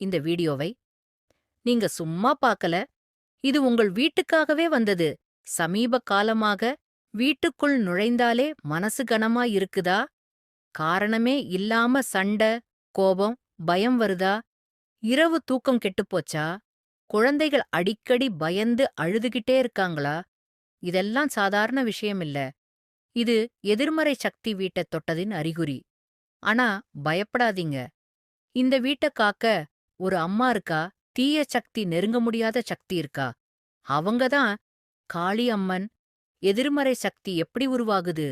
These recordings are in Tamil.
இந்த வீடியோவை. நீங்க சும்மா பார்க்கல இது உங்கள் வீட்டுக்காகவே வந்தது. சமீப காலமாக வீட்டுக்குள் நுழைந்தாலே மனசு கனமா இருக்குதா? காரணமே இல்லாம சண்டை கோபம் பயம் வருதா? இரவு தூக்கம் கெட்டுப்போச்சா குழந்தைகள் அடிக்கடி பயந்து அழுதுகிட்டே இருக்காங்களா? இதெல்லாம் சாதாரண விஷயம் இல்ல. இது எதிர்மறை சக்தி வீட்டைத் தொட்டதின் அறிகுறி. ஆனா பயப்படாதீங்க. இந்த வீட்டை காக்க ஒரு அம்மா இருக்கா? தீய சக்தி நெருங்க முடியாத சக்தி இருக்கா? அவங்க தான் காளி அம்மன். எதிர்மறை சக்தி எப்படி உருவாகுது?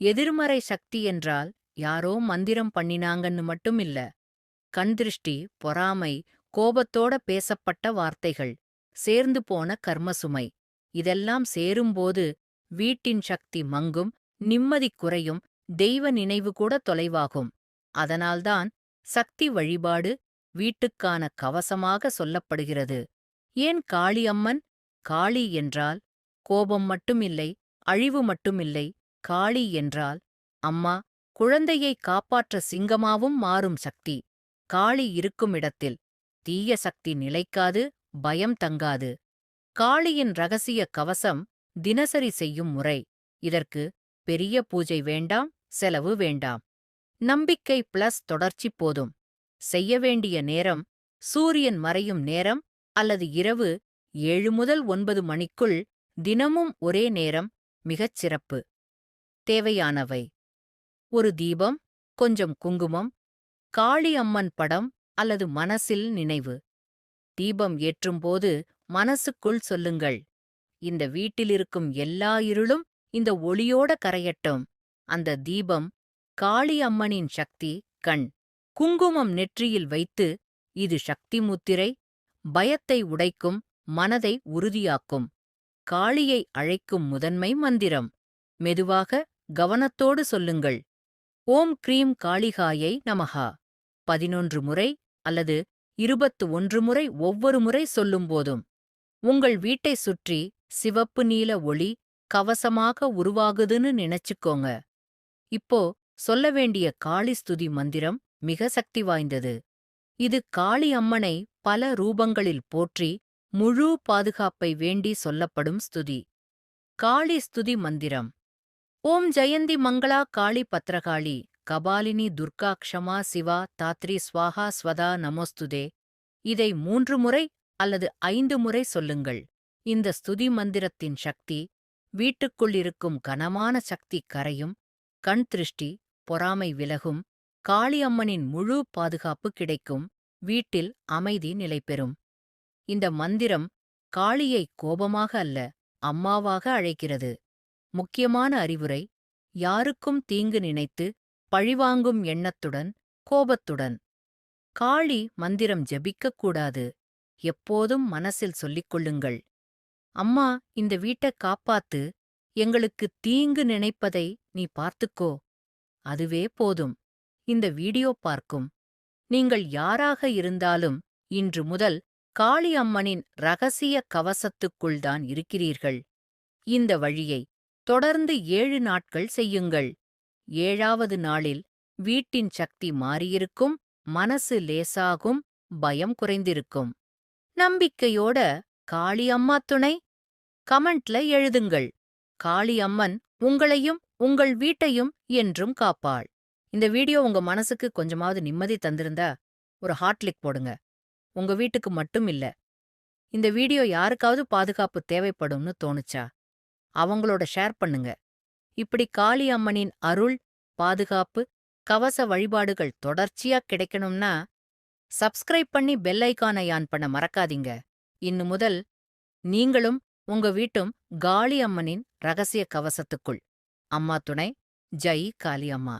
எதிர்மறை சக்தி என்றால் யாரோ மந்திரம் பண்ணினாங்கன்னு மட்டும் இல்ல. கண்திருஷ்டி பொறாமை கோபத்தோட பேசப்பட்ட வார்த்தைகள் சேர்ந்து போன கர்மசுமை இதெல்லாம் சேரும்போது வீட்டின் சக்தி மங்கும் நிம்மதி குறையும் தெய்வ நினைவு கூட தொலைவாகும். அதனால்தான் சக்தி வழிபாடு வீட்டுக்கான கவசமாக சொல்லப்படுகிறது. ஏன் காளி அம்மன் காளி என்றால் கோபம் மட்டுமில்லை அழிவு மட்டுமில்லை காளி என்றால் அம்மா குழந்தையை காப்பாற்ற சிங்கமாவும் மாறும் சக்தி. காளி இருக்கும் இடத்தில் தீய சக்தி நிலைக்காது பயம் தங்காது. காளியின் ரகசிய கவசம் தினசரி செய்யும் முறை. இதற்கு பெரிய பூஜை வேண்டாம் செலவு வேண்டாம். நம்பிக்கை பிளஸ் தொடர்ச்சி போதும். செய்ய வேண்டிய நேரம் சூரியன் மறையும் நேரம் அல்லது இரவு ஏழு முதல் ஒன்பது மணிக்குள் தினமும் ஒரே நேரம் மிகச் சிறப்பு. தேவையானவை. ஒரு தீபம் கொஞ்சம் குங்குமம் காளி அம்மன் படம் அல்லது மனசில் நினைவு. தீபம் ஏற்றும்போது மனசுக்குள் சொல்லுங்கள். இந்த வீட்டிலிருக்கும் எல்லா இருளும் இந்த ஒளியோட கரையட்டும். அந்த தீபம் காளி அம்மனின் சக்தி கண். குங்குமம் நெற்றியில் வைத்து இது சக்தி முத்திரை பயத்தை உடைக்கும் மனதை உறுதியாக்கும் காளியை அழைக்கும் முதன்மை மந்திரம். மெதுவாக கவனத்தோடு சொல்லுங்கள். ஓம் க்ரீம் காளிகாயை நமஹா. பதினொன்று முறை அல்லது இருபத்து ஒன்று முறை ஒவ்வொரு முறை சொல்லும்போதும் உங்கள் வீட்டை சுற்றி சிவப்பு நீல ஒளி கவசமாக உருவாகுதுன்னு நினைச்சுக்கோங்க. இப்போ சொல்ல வேண்டிய காளி ஸ்துதி மந்திரம் மிக சக்தி வாய்ந்தது. இது காளி அம்மனை பல ரூபங்களில் போற்றி முழு பாதுகாப்பை வேண்டி சொல்லப்படும் ஸ்துதி. காளி ஸ்துதி மந்திரம். ஓம் ஜெயந்தி மங்களா காளி பத்ரகாளி கபாலினி துர்கா க்ஷமா சிவா தாத்ரி ஸ்வாஹா ஸ்வதா நமோஸ்துதே. இதை மூன்று முறை அல்லது ஐந்து முறை சொல்லுங்கள். இந்த ஸ்துதி மந்திரத்தின் சக்தி வீட்டுக்குள் இருக்கும் கனமான சக்தி கரையும் கண் திருஷ்டி பொறாமை விலகும் காளியம்மனின் முழு பாதுகாப்பு கிடைக்கும். வீட்டில் அமைதி நிலைபெறும். இந்த மந்திரம் காளியை கோபமாக அல்ல அம்மாவாக அழைக்கிறது. முக்கியமான அறிவுரை யாருக்கும் தீங்கு நினைத்து பழிவாங்கும் எண்ணத்துடன் கோபத்துடன். காளி மந்திரம் ஜபிக்கக் கூடாது எப்போதும் மனசில் சொல்லிக் கொள்ளுங்கள். அம்மா இந்த வீட்டை காப்பாத்து எங்களுக்கு தீங்கு நினைப்பதை நீ பார்த்துக்கோ. அதுவே போதும். இந்த வீடியோ பார்க்கும். நீங்கள் யாராக இருந்தாலும் இன்று முதல் காளி அம்மனின் ரகசிய கவசத்துக்குள்தான் இருக்கிறீர்கள். இந்த வழியை தொடர்ந்து ஏழு நாட்கள் செய்யுங்கள். ஏழாவது நாளில் வீட்டின் சக்தி மாறியிருக்கும் மனசு லேசாகும் பயம் குறைந்திருக்கும். நம்பிக்கையோட காளி அம்மா துணை கமெண்ட்ல எழுதுங்கள். காளி அம்மன் உங்களையும் உங்கள் வீட்டையும் என்றும் காப்பாள். இந்த வீடியோ உங்க மனசுக்கு கொஞ்சமாவது நிம்மதி தந்திருந்தா ஒரு ஹாட்லிக் போடுங்க. உங்க வீட்டுக்கு மட்டும் இல்ல இந்த வீடியோ யாருக்காவது பாதுகாப்பு தேவைப்படும்னு தோணுச்சா? அவங்களோட ஷேர் பண்ணுங்க. இப்படி காளி அம்மனின் அருள் பாதுகாப்பு கவச வழிபாடுகள் தொடர்ச்சியா கிடைக்கணும்னா சப்ஸ்கிரைப் பண்ணி பெல் ஐக்கானை ஆன் பண்ண மறக்காதீங்க. இன்னு முதல் நீங்களும் உங்க வீட்டும் காளி அம்மனின் ரகசிய கவசத்துக்குள். அம்மா துணை ஜெய் காளி அம்மா.